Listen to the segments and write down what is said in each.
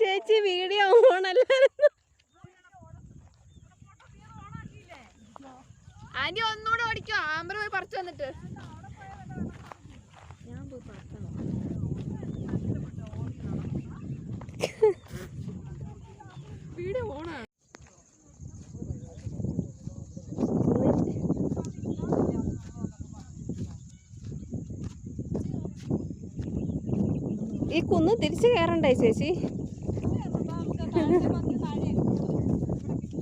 ചേച്ചി video ഓണല്ലായിരുന്നു anti ഒന്നുകൂടെ ഓടിക്കോ. ആമ്പർ പോയി പറിച്ചു വന്നിട്ട്. ഞാൻ പോയി പറിക്കണം ഈ കുന്ന് തിരിച്ചു കയറണ്ടേ ചേച്ചി?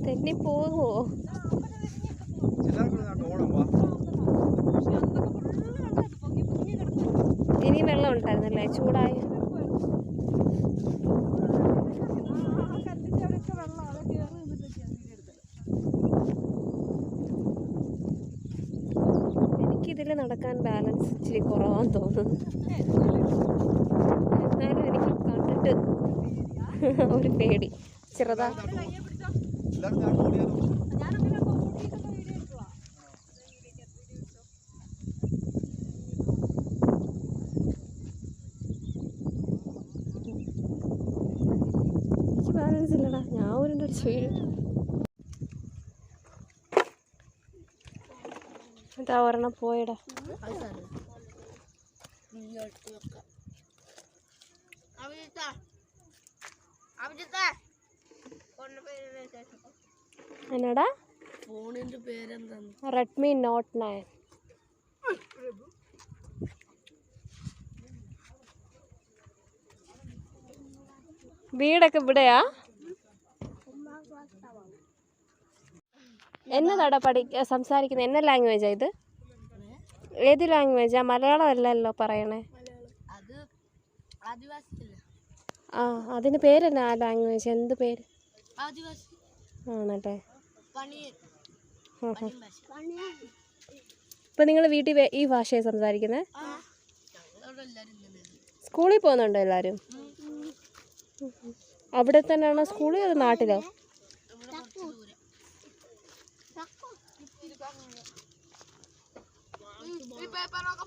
തെന്നി പോകുമോ ഇനി വെള്ളം ഉണ്ടായിരുന്നല്ലേ? ചൂടായ. എനിക്കിതിൽ നടക്കാൻ ബാലൻസ് ഇച്ചിരി കുറവാന്ന് തോന്നുന്നു. കണ്ടിട്ട് ഒരു പേടി. ചെറുതാ. എനിക്ക് ബാലൻസ് ഇല്ലടാ. ഞാൻ ഒരു വീഴും ഇതാ ഒരെണ്ണം പോയടാ. എന്നടാ? ഫോണിന്റെ പേരെന്താണ്? റെഡ്മി നോട്ട് നയൻ വീടൊക്കെ ഇവിടെയാ? എന്നതാടാ പഠി സംസാരിക്കുന്നത് എന്ന ലാംഗ്വേജാ ഇത്? ഏത് ലാംഗ്വേജാ മലയാളം അല്ലല്ലോ പറയണേ. ആ അതിന് പേരെന്നാ ആ ലാംഗ്വേജ് എന്ത് പേര്? ആദിവാസി. ആണല്ലേ. ഇപ്പൊ. നിങ്ങൾ വീട്ടിൽ ഈ ഭാഷയെ സംസാരിക്കുന്നത് സ്കൂളിൽ പോകുന്നുണ്ടോ എല്ലാരും? അവിടെ തന്നെയാണോ സ്കൂളിൽ അത് നാട്ടിലോ? ഈ പേപ്പറൊക്കെ